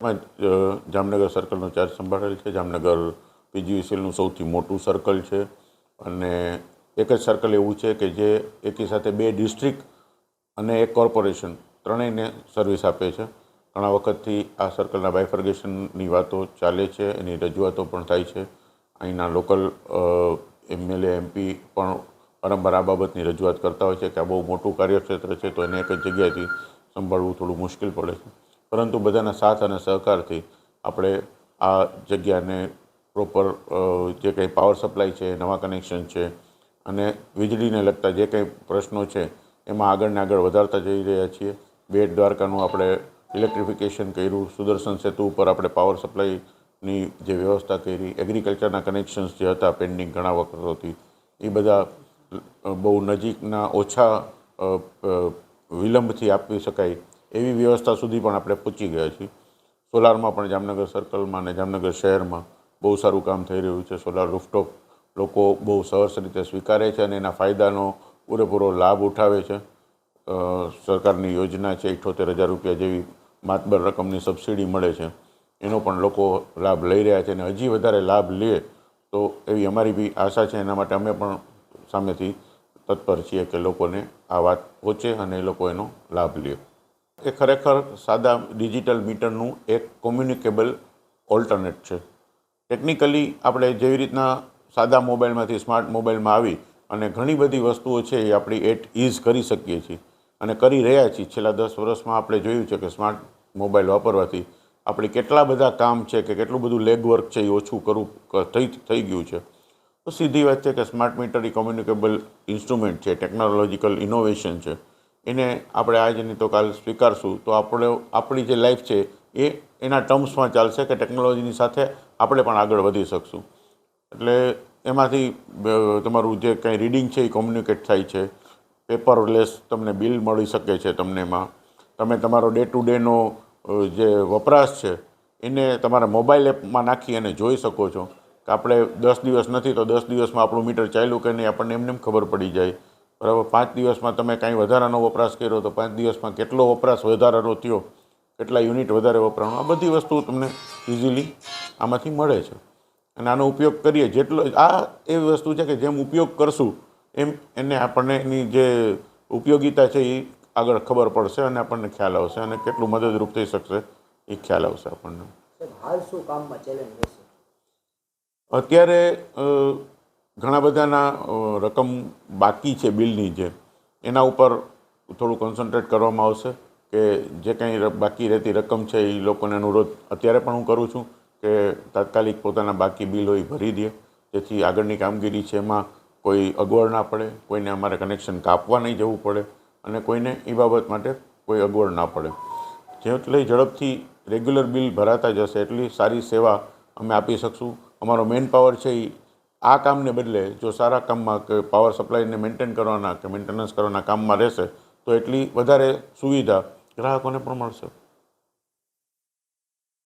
Jamnagar સર્કલનો charge સંભાળેલ છે. જામનગર પીજીવીસીએલનું સૌથી મોટું સર્કલ છે. અને એક જ સર્કલ એવું છે કે જે એકી સાથે બે ડિસ્ટ્રિક્ટ અને એક કોર્પોરેશન ત્રણેયને સર્વિસ આપે છે. ઘણા વખતથી આ સર્કલના બાયફર્ગેશનની વાતો ચાલે છે. એની રજૂઆતો પણ થાય છે. અહીંના લોકલ એમએલએ એમપી પણ વારંવાર આ બાબતની રજૂઆત કરતા હોય છે કે આ બહુ મોટું કાર્યક્ષેત્ર છે, તો એને એક જ જગ્યાએથી સંભાળવું થોડું મુશ્કેલ પડે છે. પરંતુ બધાના સાથ અને સહકારથી આપણે આ જગ્યાને પ્રોપર જે કંઈ પાવર સપ્લાય છે, નવા કનેક્શન છે અને વીજળીને લગતા જે કંઈ પ્રશ્નો છે, એમાં આગળને આગળ વધારતા જઈ રહ્યા છીએ. બેટ દ્વારકાનું આપણે ઇલેક્ટ્રિફિકેશન કર્યું, સુદર્શન સેતુ ઉપર આપણે પાવર સપ્લાયની જે વ્યવસ્થા કરી એગ્રીકલ્ચરના કનેક્શન્સ જે હતા પેન્ડિંગ ઘણા વખતોથી, એ બધા બહુ નજીકના ઓછા વિલંબથી આપી શકાય એવી વ્યવસ્થા સુધી પણ આપણે પહોંચી ગયા છીએ. સોલારમાં પણ જામનગર સર્કલમાં અને જામનગર શહેરમાં બહુ સારું કામ થઈ રહ્યું છે. સોલાર રૂફટોપ લોકો બહુ સરસ રીતે સ્વીકારે છે અને એના ફાયદાનો પૂરેપૂરો લાભ ઉઠાવે છે. સરકારની યોજના છે ઇઠોતેર હજાર રૂપિયા જેવી માતબર રકમની સબસિડી મળે છે. એનો પણ લોકો લાભ લઈ રહ્યા છે અને હજી વધારે લાભ લે તો એવી અમારી બી આશા છે. એના માટે અમે પણ સામેથી તત્પર છીએ કે લોકોને આ વાત પહોંચે અને એ લોકો એનો લાભ લે. એ ખરેખર સાદા ડિજિટલ મીટરનું એક કોમ્યુનિકેબલ ઓલ્ટરનેટ છે. ટેકનિકલી આપણે જેવી રીતના સાદા મોબાઈલમાંથી સ્માર્ટ મોબાઈલમાં આવી અને ઘણી બધી વસ્તુઓ છે એ આપણી એટ ઇઝ કરી શકીએ છીએ અને કરી રહ્યા છીએ. છેલ્લા દસ વર્ષમાં આપણે જોયું છે કે સ્માર્ટ મોબાઈલ વાપરવાથી આપણે કેટલા બધા કામ છે કે કેટલું બધું લેગવર્ક છે એ ઓછું કરવું થઈ થઈ ગયું છે. તો સીધી વાત છે કે સ્માર્ટ મીટર એ કોમ્યુનિકેબલ ઇન્સ્ટ્રુમેન્ટ છે ટેકનોલોજીકલ ઇનોવેશન છે. એને આપણે આજ નહીં તો કાલ સ્વીકારશું. તો આપણે, આપણી જે લાઈફ છે એ એના ટર્મ્સમાં ચાલશે કે ટેકનોલોજીની સાથે આપણે પણ આગળ વધી શકશું. એટલે એમાંથી તમારું જે કંઈ રીડિંગ છે એ કોમ્યુનિકેટ થાય છે. પેપરલેસ તમને બિલ મળી શકે છે તમને એમાં. તમે તમારો ડે ટુ ડેનો જે વપરાશ છે, એને તમારા મોબાઈલ એપમાં નાખી અને જોઈ શકો છો. કે આપણે દસ દિવસ નથી તો દસ દિવસમાં આપણું મીટર ચાલ્યું કે નહીં આપણને એમને એમ ખબર પડી જાય. બરાબર? પાંચ દિવસમાં તમે કાંઈ વધારાનો વપરાશ કર્યો તો પાંચ દિવસમાં કેટલો વપરાશ વધારાનો થયો? કેટલા યુનિટ વધારે વપરાણો? આ બધી વસ્તુઓ તમને ઇઝીલી આમાંથી મળે છે. અને આનો ઉપયોગ કરીએ જેટલો આ એવી વસ્તુ છે કે જેમ ઉપયોગ કરશું એમ એને આપણને એની જે ઉપયોગિતા છે એ આગળ ખબર પડશે અને આપણને ખ્યાલ આવશે અને કેટલું મદદરૂપ થઈ શકશે એ ખ્યાલ આવશે આપણને. હાલ શું કામમાં ચેલેન્જ રહેશે અત્યારે ઘણા બધાના રકમ બાકી છે, બિલની જે, એના ઉપર થોડું કોન્સન્ટ્રેટ કરવામાં આવશે કે જે કંઈ બાકી રહેતી રકમ છે, એ લોકોને અનુરોધ, અત્યારે પણ હું કરું છું કે તાત્કાલિક પોતાના બાકી બિલ હોય ભરી દે. જેથી આગળની કામગીરી છે એમાં કોઈ અગવડ ના પડે, કોઈને અમારે કનેક્શન કાપવા નહીં જવું પડે અને કોઈને એ બાબત માટે કોઈ અગવડ ના પડે. જેટલી ઝડપથી રેગ્યુલર બિલ ભરાતા જશે, એટલી સારી સેવા અમે આપી શકશું. અમારો મેન પાવર છે એ આ કામને બદલે જો સારા કામમાં કે પાવર સપ્લાયને મેન્ટેન કરવાના કે મેન્ટેનન્સ કરવાના કામમાં રહેશે, તો એટલી વધારે સુવિધા ગ્રાહકોને પણ મળશે.